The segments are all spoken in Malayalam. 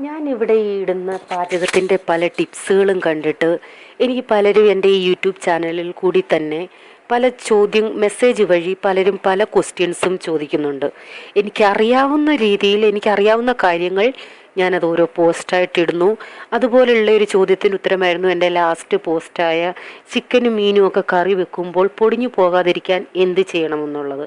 ഞാൻ ഇവിടെ ഇടുന്ന പാചകത്തിന്റെ പല ടിപ്സുകളും കണ്ടിട്ട് എനിക്ക് പലരും എന്റെ ഈ യൂട്യൂബ് ചാനലിൽ കൂടി തന്നെ പല ചോദ്യം മെസ്സേജ് വഴി പലരും പല ക്വസ്റ്റ്യൻസും ചോദിക്കുന്നുണ്ട്. എനിക്കറിയാവുന്ന രീതിയിൽ എനിക്കറിയാവുന്ന കാര്യങ്ങൾ ഞാനത് ഓരോ പോസ്റ്റായിട്ട് ഇടുന്നു. അതുപോലെയുള്ള ഒരു ചോദ്യത്തിന് ഉത്തരമായിരുന്നു എന്റെ ലാസ്റ്റ് പോസ്റ്റായ ചിക്കനും മീനും ഒക്കെ കറി വെക്കുമ്പോൾ പൊടിഞ്ഞു പോകാതിരിക്കാൻ എന്ത് ചെയ്യണമെന്നുള്ളത്.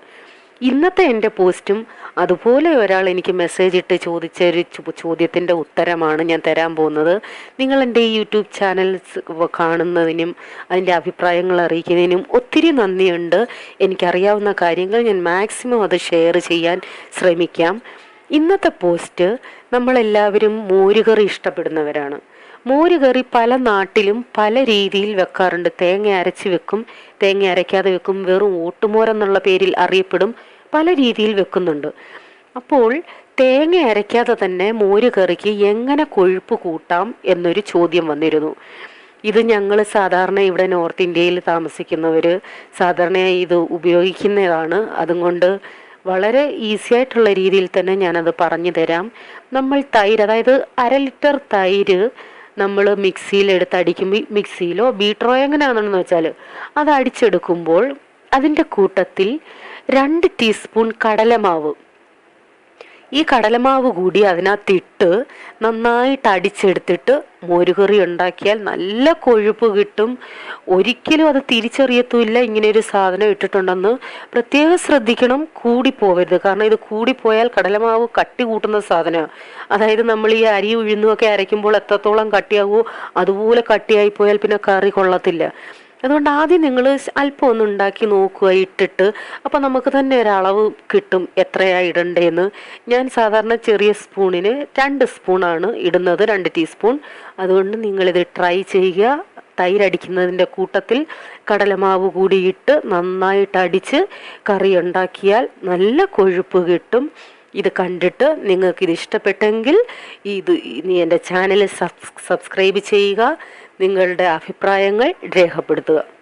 ഇന്നത്തെ എന്റെ പോസ്റ്റും അതുപോലെ ഒരാൾ എനിക്ക് മെസ്സേജ് ഇട്ട് ചോദിച്ച ഒരു ചോദ്യത്തിന്റെ ഉത്തരമാണ് ഞാൻ തരാൻ പോകുന്നത്. നിങ്ങൾ എന്റെ ഈ യൂട്യൂബ് ചാനൽസ് കാണുന്നതിനും അതിന്റെ അഭിപ്രായങ്ങൾ അറിയിക്കുന്നതിനും ഒത്തിരി നന്ദിയുണ്ട്. എനിക്കറിയാവുന്ന കാര്യങ്ങൾ ഞാൻ മാക്സിമം അത് ഷെയർ ചെയ്യാൻ ശ്രമിക്കാം. ഇന്നത്തെ പോസ്റ്റ് നമ്മളെല്ലാവരും മോരുകറി ഇഷ്ടപ്പെടുന്നവരാണ്. മോരുകറി പല നാട്ടിലും പല രീതിയിൽ വെക്കാറുണ്ട്. തേങ്ങ അരച്ച് വെക്കും തേങ്ങ അരയ്ക്കാതെ വെക്കും വെറും ഓട്ടുമോരെന്നുള്ള പേരിൽ അറിയപ്പെടും. പല രീതിയിൽ വെക്കുന്നുണ്ട്. അപ്പോൾ തേങ്ങ അരയ്ക്കാതെ തന്നെ മോര് കറിക്ക് എങ്ങനെ കൊഴുപ്പ് കൂട്ടാം എന്നൊരു ചോദ്യം വന്നിരുന്നു. ഇത് ഞങ്ങൾ സാധാരണ ഇവിടെ നോർത്ത് ഇന്ത്യയിൽ താമസിക്കുന്നവർ സാധാരണയായി ഇത് ഉപയോഗിക്കുന്നതാണ്. അതുകൊണ്ട് വളരെ ഈസി ആയിട്ടുള്ള രീതിയിൽ തന്നെ ഞാനത് പറഞ്ഞു തരാം. നമ്മൾ തൈര് അതായത് അര ലിറ്റർ തൈര് നമ്മൾ മിക്സിയിൽ എടുത്ത് അടിക്കുമ്പോൾ മിക്സിയിലോ ബീട്രോ എങ്ങനെയാണെന്ന് വെച്ചാൽ അത് അടിച്ചെടുക്കുമ്പോൾ അതിന്റെ കൂട്ടത്തിൽ രണ്ട് ടീസ്പൂൺ കടലമാവ്. ഈ കടലമാവ് കൂടി അതിനകത്തിട്ട് നന്നായിട്ട് അടിച്ചെടുത്തിട്ട് മോരുകറി ഉണ്ടാക്കിയാൽ നല്ല കൊഴുപ്പ് കിട്ടും. ഒരിക്കലും അത് തിരിച്ചറിയത്തുമില്ല. ഇങ്ങനെ ഒരു സാധനം ഇട്ടിട്ടുണ്ടെന്ന് പ്രത്യേകം ശ്രദ്ധിക്കണം. കൂടിപ്പോവരുത് കാരണം ഇത് കൂടിപ്പോയാൽ കടലമാവ് കട്ടി കൂട്ടുന്ന സാധനമാണ്. അതായത് നമ്മൾ ഈ അരി ഉഴുന്നുമൊക്കെ അരയ്ക്കുമ്പോൾ എത്രത്തോളം കട്ടിയാകുമോ അതുപോലെ കട്ടിയായി പോയാൽ പിന്നെ കറി കൊള്ളത്തില്ല. അതുകൊണ്ട് ആദ്യം നിങ്ങൾ അല്പം ഒന്ന് ഉണ്ടാക്കി നോക്കുക ഇട്ടിട്ട്. അപ്പോൾ നമുക്ക് തന്നെ ഒരളവ് കിട്ടും എത്രയാ ഇടണ്ടേന്ന്. ഞാൻ സാധാരണ ചെറിയ സ്പൂണിന് രണ്ട് സ്പൂണാണ് ഇടുന്നത് രണ്ട് ടീസ്പൂൺ. അതുകൊണ്ട് നിങ്ങളിത് ട്രൈ ചെയ്യുക. തൈരടിക്കുന്നതിന്റെ കൂട്ടത്തിൽ കടലമാവ് കൂടി ഇട്ട് നന്നായിട്ട് അടിച്ച് കറി ഉണ്ടാക്കിയാൽ നല്ല കൊഴുപ്പ് കിട്ടും. ഇത് കണ്ടിട്ട് നിങ്ങൾക്ക് ഇത് ഇഷ്ടപ്പെട്ടെങ്കിൽ ഇത് ഇനി എന്റെ ചാനൽ സബ്സ്ക്രൈബ് ചെയ്യുക. നിങ്ങളുടെ അഭിപ്രായങ്ങൾ രേഖപ്പെടുത്തുക.